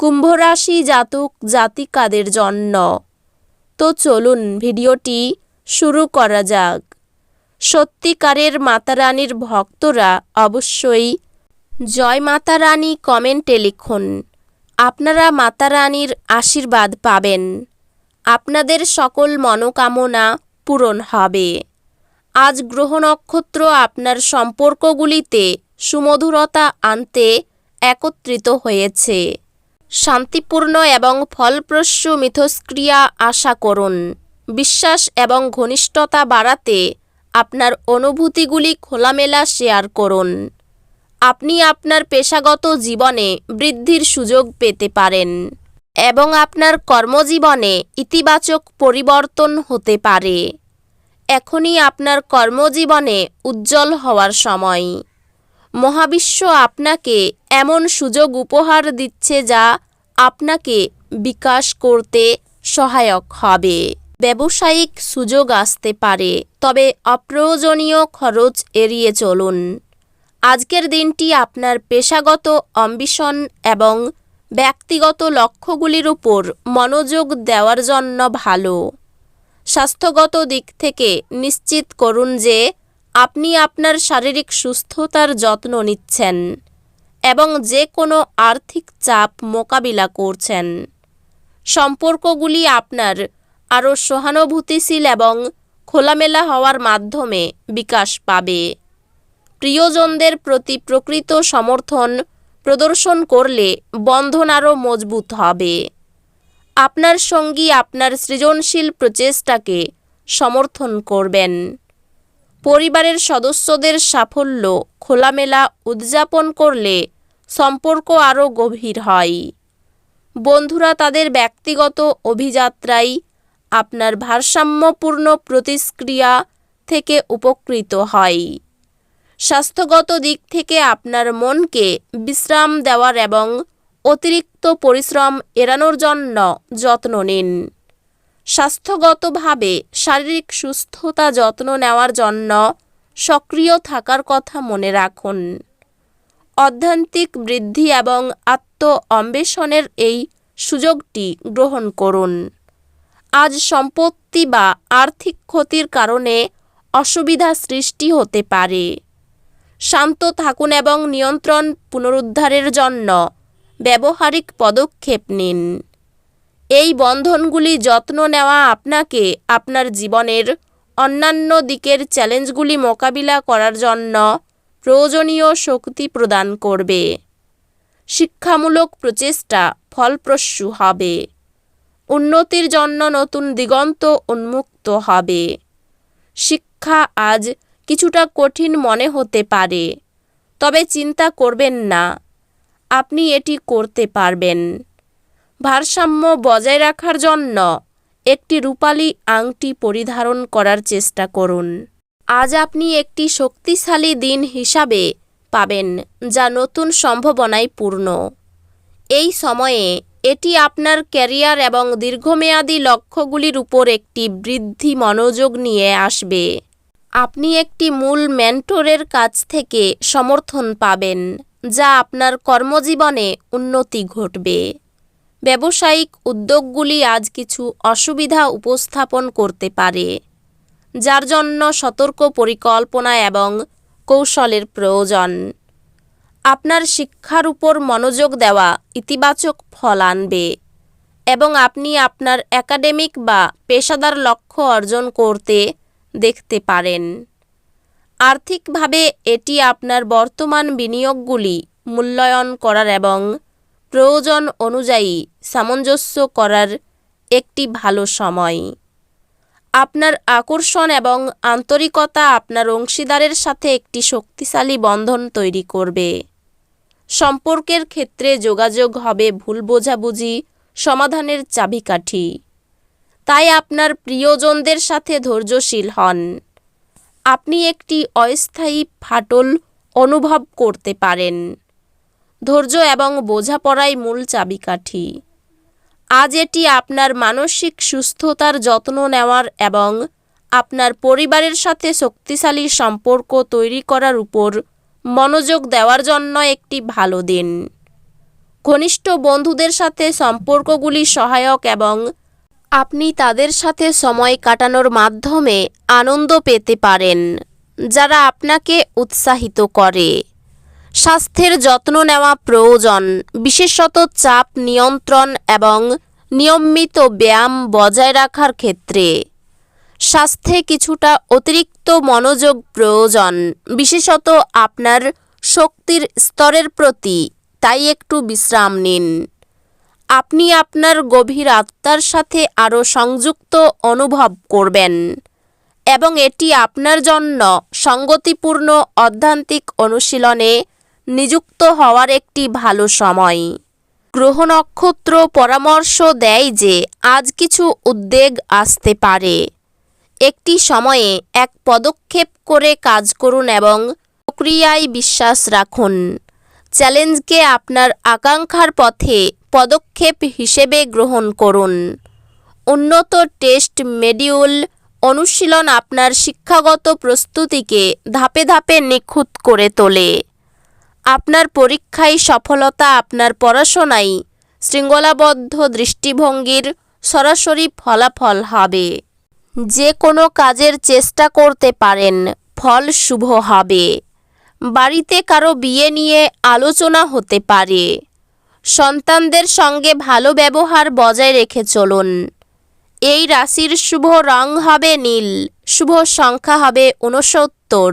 কুম্ভ রাশি জাতক জাতিকাদের জন্য। তো চলুন ভিডিওটি শুরু করা যাক। সত্যিকারের মাতারানীর ভক্তরা অবশ্যই জয় মাতা রানী কমেন্টে লিখুন, আপনারা মাতা রানীর আশীর্বাদ পাবেন। আপনাদের সকল মনোকামনা পূরণ হবে। আজ গ্রহ নক্ষত্র আপনার সম্পর্কগুলিতে সুমধুরতা আনতে একত্রিত হয়েছে। শান্তিপূর্ণ এবং ফলপ্রসূ মিথস্ক্রিয়া আশা করুন। বিশ্বাস এবং ঘনিষ্ঠতা বাড়াতে আপনার অনুভূতিগুলি খোলামেলা শেয়ার করুন। আপনি আপনার পেশাগত জীবনে বৃদ্ধির সুযোগ পেতে পারেন এবং আপনার কর্মজীবনে ইতিবাচক পরিবর্তন হতে পারে। এখনই আপনার কর্মজীবনে উজ্জ্বল হওয়ার সময়। মহাবিশ্ব আপনাকে এমন সুযোগ উপহার দিচ্ছে যা আপনাকে বিকাশ করতে সহায়ক হবে। ব্যবসায়িক সুযোগ আসতে পারে, তবে অপ্রয়োজনীয় খরচ এড়িয়ে চলুন। আজকের দিনটি আপনার পেশাগত অম্বিশন এবং ব্যক্তিগত লক্ষ্যগুলির উপর মনোযোগ দেওয়ার জন্য ভালো। স্বাস্থ্যগত দিক থেকে নিশ্চিত করুন যে আপনি আপনার শারীরিক সুস্থতার যত্ন নিচ্ছেন এবং যে কোনো আর্থিক চাপ মোকাবিলা করছেন। সম্পর্কগুলি আপনার আরও সহানুভূতিশীল এবং খোলামেলা হওয়ার মাধ্যমে বিকাশ পাবে। প্রিয়জনদের প্রতি প্রকৃত সমর্থন প্রদর্শন করলে বন্ধন আরও মজবুত হবে। আপনার সঙ্গী আপনার সৃজনশীল প্রচেষ্টাকে সমর্থন করবেন। পরিবারের সদস্যদের সাফল্য খোলামেলা উদযাপন করলে সম্পর্ক আরও গভীর হয়। বন্ধুরা, তাদের ব্যক্তিগত অভিযাত্রায় আপনার ভারসাম্যপূর্ণ প্রতিক্রিয়া থেকে উপকৃত হয়। স্বাস্থ্যগত দিক থেকে আপনার মনকে বিশ্রাম দেওয়ার এবং অতিরিক্ত পরিশ্রম এড়ানোর জন্য যত্ন নিন। স্বাস্থ্যগতভাবে শারীরিক সুস্থতা যত্ন নেওয়ার জন্য সক্রিয় থাকার কথা মনে রাখুন। অধ্যান্তিক বৃদ্ধি এবং আত্ম অন্বেষণের এই সুযোগটি গ্রহণ করুন। আজ সম্পত্তি বা আর্থিক ক্ষতির কারণে অসুবিধা সৃষ্টি হতে পারে। শান্ত থাকুন এবং নিয়ন্ত্রণ পুনরুদ্ধারের জন্য ব্যবহারিক পদক্ষেপ নিন। এই বন্ধনগুলি যত্ন নেওয়া আপনাকে আপনার জীবনের অন্যান্য দিকের চ্যালেঞ্জগুলি মোকাবিলা করার জন্য প্রয়োজনীয় শক্তি প্রদান করবে। শিক্ষামূলক প্রচেষ্টা ফলপ্রসূ হবে। উন্নতির জন্য নতুন দিগন্ত উন্মুক্ত হবে। শিক্ষা আজ কিছুটা কঠিন মনে হতে পারে, তবে চিন্তা করবেন না। আপনি এটি করতে পারবেন। ভারসাম্য বজায় রাখার জন্য একটি রূপালী আংটি পরিধারণ করার চেষ্টা করুন। আজ আপনি একটি শক্তিশালী দিন হিসাবে পাবেন, যা নতুন সম্ভাবনায় পূর্ণ। এই সময়ে এটি আপনার ক্যারিয়ার এবং দীর্ঘমেয়াদী লক্ষ্যগুলির উপর একটি বৃদ্ধি মনোযোগ নিয়ে আসবে। আপনি একটি মূল মেন্টরের কাছ থেকে সমর্থন পাবেন, যা আপনার কর্মজীবনে উন্নতি ঘটবে। ব্যবসায়িক উদ্যোগগুলি আজ কিছু অসুবিধা উপস্থাপন করতে পারে, যার জন্য সতর্ক পরিকল্পনা এবং কৌশলের প্রয়োজন। আপনার শিক্ষার উপর মনোযোগ দেওয়া ইতিবাচক ফল আনবে এবং আপনি আপনার একাডেমিক বা পেশাদার লক্ষ্য অর্জন করতে দেখতে পারেন। আর্থিকভাবে এটি আপনার বর্তমান বিনিয়োগগুলি মূল্যায়ন করার এবং প্রয়োজন অনুযায়ী সামঞ্জস্য করার একটি ভালো সময়। আপনার আকর্ষণ এবং আন্তরিকতা আপনার অংশীদারের সাথে একটি শক্তিশালী বন্ধন তৈরি করবে। সম্পর্কের ক্ষেত্রে যোগাযোগ হবে ভুল বোঝাবুঝি, সমাধানের চাবিকাঠি। তাই আপনার প্রিয়জনদের সাথে ধৈর্যশীল হন। আপনি একটি অস্থায়ী ফাটল অনুভব করতে পারেন। ধৈর্য এবং বোঝাপড়াই মূল চাবিকাঠি। আজ এটি আপনার মানসিক সুস্থতার যত্ন নেওয়ার এবং আপনার পরিবারের সাথে শক্তিশালী সম্পর্ক তৈরি করার উপর মনোযোগ দেওয়ার জন্য একটি ভালো দিন। ঘনিষ্ঠ বন্ধুদের সাথে সম্পর্কগুলি সহায়ক এবং আপনি তাদের সাথে সময় কাটানোর মাধ্যমে আনন্দ পেতে পারেন, যারা আপনাকে উৎসাহিত করে। স্বাস্থ্যের যত্ন নেওয়া প্রয়োজন। বিশেষত চাপ নিয়ন্ত্রণ এবং নিয়মিত ব্যায়াম বজায় রাখার ক্ষেত্রে। স্বাস্থ্যে কিছুটা অতিরিক্ত মনোযোগ প্রয়োজন। বিশেষত আপনার শক্তির স্তরের প্রতি, তাই একটু বিশ্রাম নিন। আপনি আপনার গভীর আত্মার সাথে আরও সংযুক্ত অনুভব করবেন এবং এটি আপনার জন্য সঙ্গতিপূর্ণ অধ্যান্তিক অনুশীলনে নিযুক্ত হওয়ার একটি ভালো সময়। গ্রহ নক্ষত্র পরামর্শ দেয় যে আজ কিছু উদ্বেগ আসতে পারে। একটি সময়ে এক পদক্ষেপ করে কাজ করুন এবং প্রক্রিয়ায় বিশ্বাস রাখুন। চ্যালেঞ্জকে আপনার আকাঙ্ক্ষার পথে পদক্ষেপ হিসেবে গ্রহণ করুন। উন্নত টেস্ট মেডিউল অনুশীলন আপনার শিক্ষাগত প্রস্তুতিকে ধাপে ধাপে নিখুঁত করে তোলে। আপনার পরীক্ষায় সফলতা, আপনার পড়াশোনায় শৃঙ্খলাবদ্ধ দৃষ্টিভঙ্গির সরাসরি ফলাফল হবে। যে কোনো কাজের চেষ্টা করতে পারেন, ফল শুভ হবে। বাড়িতে কারও বিয়ে নিয়ে আলোচনা হতে পারে। সন্তানদের সঙ্গে ভালো ব্যবহার বজায় রেখে চলুন। এই রাশির শুভ রং হবে নীল, শুভ সংখ্যা হবে ঊনসত্তর।